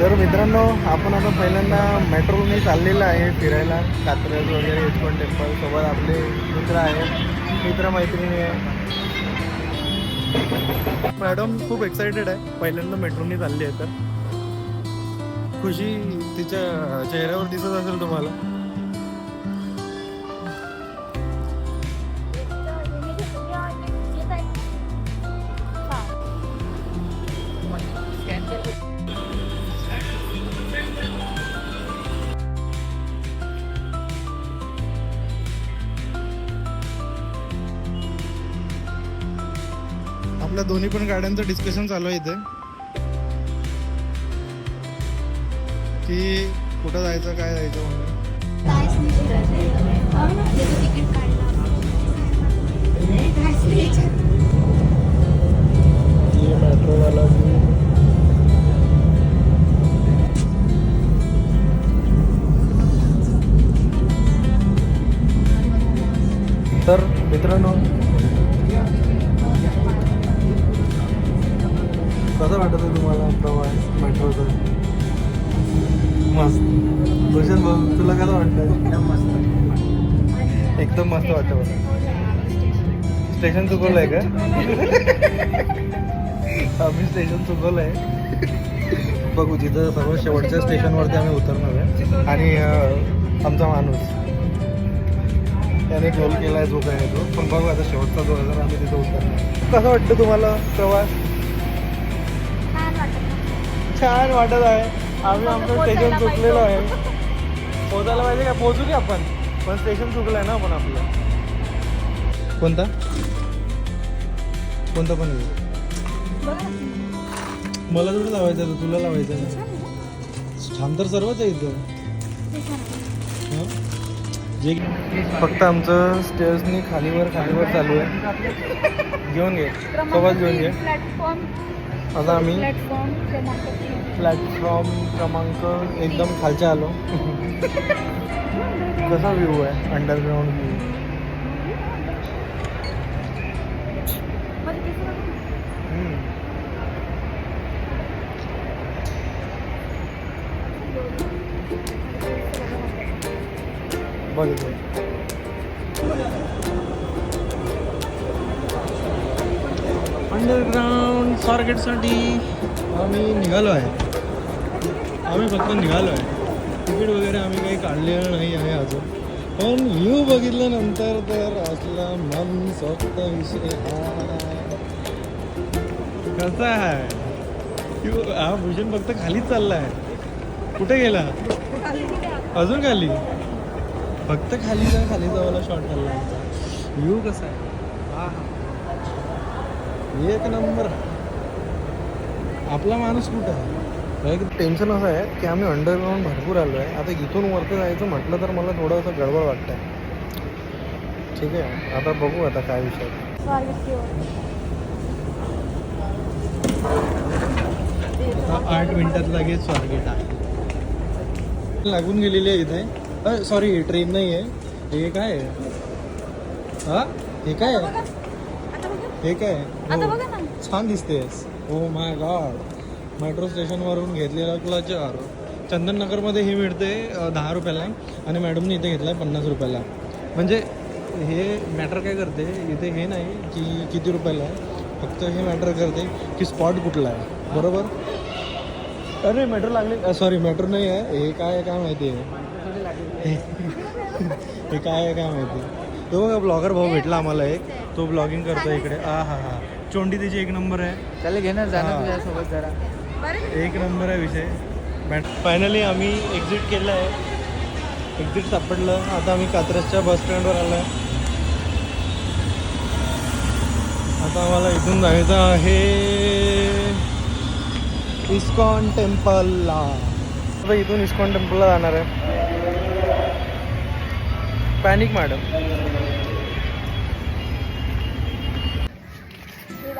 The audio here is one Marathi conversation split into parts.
तर मित्रांनो आपण आता पहिल्यांदा मेट्रोने चाललेलं आहे फिरायला. कात्रज वगैरे इस्कॉन टेम्पल सोबत आपले मित्र आहेत मित्र मैत्रिणी आहे मॅडम खूप एक्सायटेड आहे. पहिल्यांदा मेट्रोने चालली आहे तर. खुशी तिच्या चेहऱ्यावर दिसत असेल तुम्हाला. आपल्या दोन्ही पण गाड्यांचं डिस्कशन चालू आहे इथे. की कुठं जायचं काय जायचं म्हणून. तर मित्रांनो कसं वाटत आहे तुम्हाला प्रवास मेट्रोचा मस्त. भूषण भाऊ तुला कसं वाटतं एकदम मस्त. एकदम मस्त वाटतं स्टेशन चुकवलंय का? आम्ही स्टेशन चुकवलंय. बघू तिथं सर्व शेवटच्या स्टेशनवरती आम्ही उतरणार आहे. आणि आमचा माणूस. त्याने गोल केलाय जो काय आहे तो. पण बघू आता शेवटचा जो हजार आम्ही तिथं उतरणार. कसं वाटतं तुम्हाला प्रवास? छान वाटत आहे. आम्ही आमचं स्टेशन चुकलेलो आहे. पोचायला पाहिजे का? पोहोचू की आपण? पण स्टेशन चुकलंय ना आपण आपलं. कोणता? कोणता पण मला थोडं लावायचं आहे, तुला लावायचं आहे. छान तर सर्वच आहे इथं? जे फक्त आमचं स्टेअर्सनी खालीवर खालीवर चालू आहे. घेऊन घे. सोबत घेऊन घे. प्लॅटफॉर्म. आता आम्ही. प्लॅटफॉर्म क्रमांक एकदम खालच्या आलो. कसा व्ह्यू आहे? अंडरग्राऊंड व्ह्यू दिसत होतं. स्वारगेटसाठी आम्ही निघालो आहे. आम्ही फक्त निघालो आहे. तिकीट वगैरे आम्ही काही काढलेलं नाही आहे अजून. पण व्ह्यू बघितल्यानंतर तर असला मन स्वप्न विषय हा. कसा आहे? व्ह्यू हा भूषण फक्त खालीच चालला आहे कुठे गेला? अजून खाली? फक्त खाली जा खाली जावाला शॉट झाला व्ह्यू कसा आहे? एक नंबर. आपला माणूस कुठं आहे? एक टेन्शन असं आहे की आम्ही अंडरग्राऊंड भरपूर आलो आहे आता इथून वरती जायचं म्हटलं तर मला थोडंसं गडबड वाटतं ठीक आहे आता बघू आता काय विषय. आठ मिनिटात लगेच स्वारगेट आहे. लागून गेलेली आहे इथे. सॉरी ट्रेन नाही आहे हे काय आहे? हा? हे काय आहे? हे काय आता आहे? बघा ना. हो. छान दिसतेस. हो माय गॉड मेट्रो स्टेशनवरून घेतलेला क्लचर चंदननगरमध्ये हे मिळते दहा रुपयाला आणि मॅडमने इथे घेतलं आहे पन्नास रुपयाला. म्हणजे हे मॅटर काय करते? इथे हे नाही की किती रुपयाला आहे. फक्त हे मॅटर करते की स्पॉट कुठला आहे. बरोबर? अरे मेट्रो लागले. सॉरी मेट्रो नाही आहे. हे काय आहे काय माहिती आहे? हे काय आहे काय माहिती तो बघा ब्लॉगर भाऊ भेटला आम्हाला एक. तो ब्लॉगिंग करतो इकडे. आ हा हा. चोंडी त्याची एक नंबर आहे. त्याला घेणार हा. जाणार तुझ्यासोबत जरा. एक नंबर आहे विषय. फायनली आम्ही एक्झिट केलं आहे. एक्झिट सापडलं. आता आम्ही कात्रजच्या बस स्टँडवर आलो आहे आता आम्हाला इथून जायचं आहे इस्कॉन टेम्पलला आता इथून इस्कॉन टेम्पलला जाणार आहे. पॅनिक मॅडम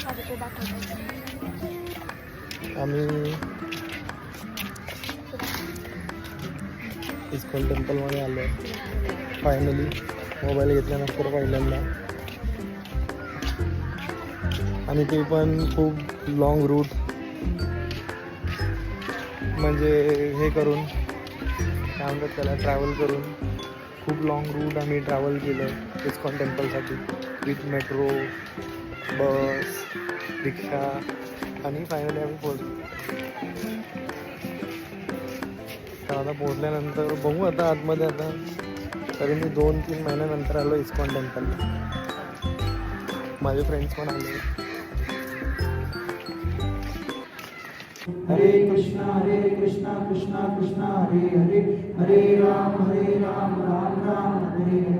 दाखवतो ते दाखवतो आम्ही इस्कॉन टेम्पलमध्ये आलो. आहे फायनली मोबाईल घेतल्यानंतर पहिल्यांदा. आणि ते पण खूप लॉंग रूट म्हणजे हे करून काय म्हणतात त्याला ट्रॅव्हल करून खूप लाँग रूट आम्ही ट्रॅव्हल केलं इस्कॉन टेम्पलसाठी विथ मेट्रो बस रिक्षा आणि फायनली आम्ही पोहोचलो. तर आता पोहोचल्यानंतर बघू आता आतमध्ये आता. तरी मी दोन तीन महिन्यानंतर आलो इस्कॉन टेम्पलला माझे फ्रेंड्स पण आले. हरे कृष्णा हरे कृष्णा कृष्णा कृष्णा हरे हरे. हरे राम हरे राम राम राम हरे हरे.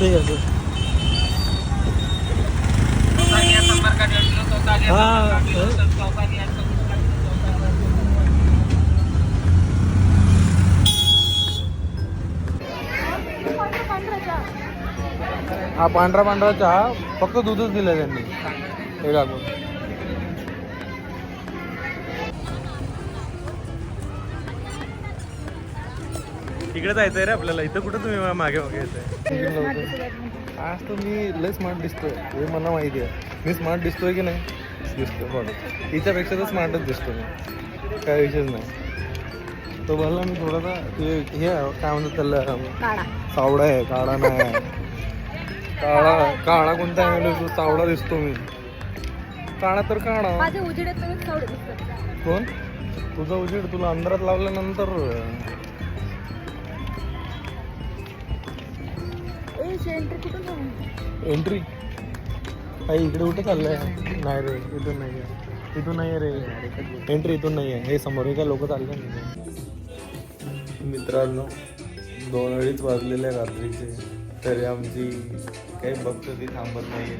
तर काय असं. हा हा पांढरा पांढरा चहा फक्त दूधच दिलं त्यांनी. हे टाकून इकडे जायचंय रे आपल्याला. इथं कुठं तुम्ही मागे मागे आज तर मी लय स्मार्ट दिसतोय. हे मला माहिती आहे. मी स्मार्ट दिसतोय की नाही? दिसतोय बघ. तिच्यापेक्षा तर स्मार्टच दिसतो मी. काय विषयच नाही. तो भरला मी थोडासा ते हे काय म्हणतात त्याला? सावडा आहे काळा नाही आहे. काळा काळा कोणता आहे तो सावडा दिसतो मी. काळा तर काळा माझे उजेड तुम्ही थोडे दिसत कोण? तुझा उजेड तुला अंधारात लावल्यानंतर. एंट्री कुठून जाऊ एंट्री काही इकडे कुठे चाललंय? नाही रे इथून नाही आहे. इथून नाही आहे रे. एंट्री इथून नाही आहे. हे समोर काय लोक चालले नाही मित्रांनो दोन अडीच वाजलेल्या रात्रीचे. तरी आमची काही बघतो ती थांबत नाही आहे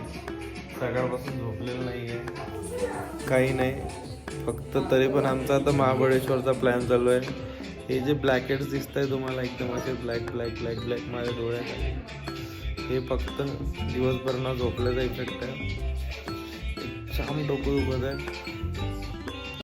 सकाळपासून झोपलेलं नाही आहे काही नाही. फक्त तरी पण आमचा आता महाबळेश्वरचा प्लॅन चालू आहे. हे जे ब्लॅकेट्स दिसत आहे तुम्हाला एकदम असे ब्लॅक ब्लॅक ब्लॅक ब्लॅक माझ्या डोळ्यात आहे. हे फक्त दिवसभर न झोपल्याचा इफेक्ट आहे. छान डोकं दुखत आहे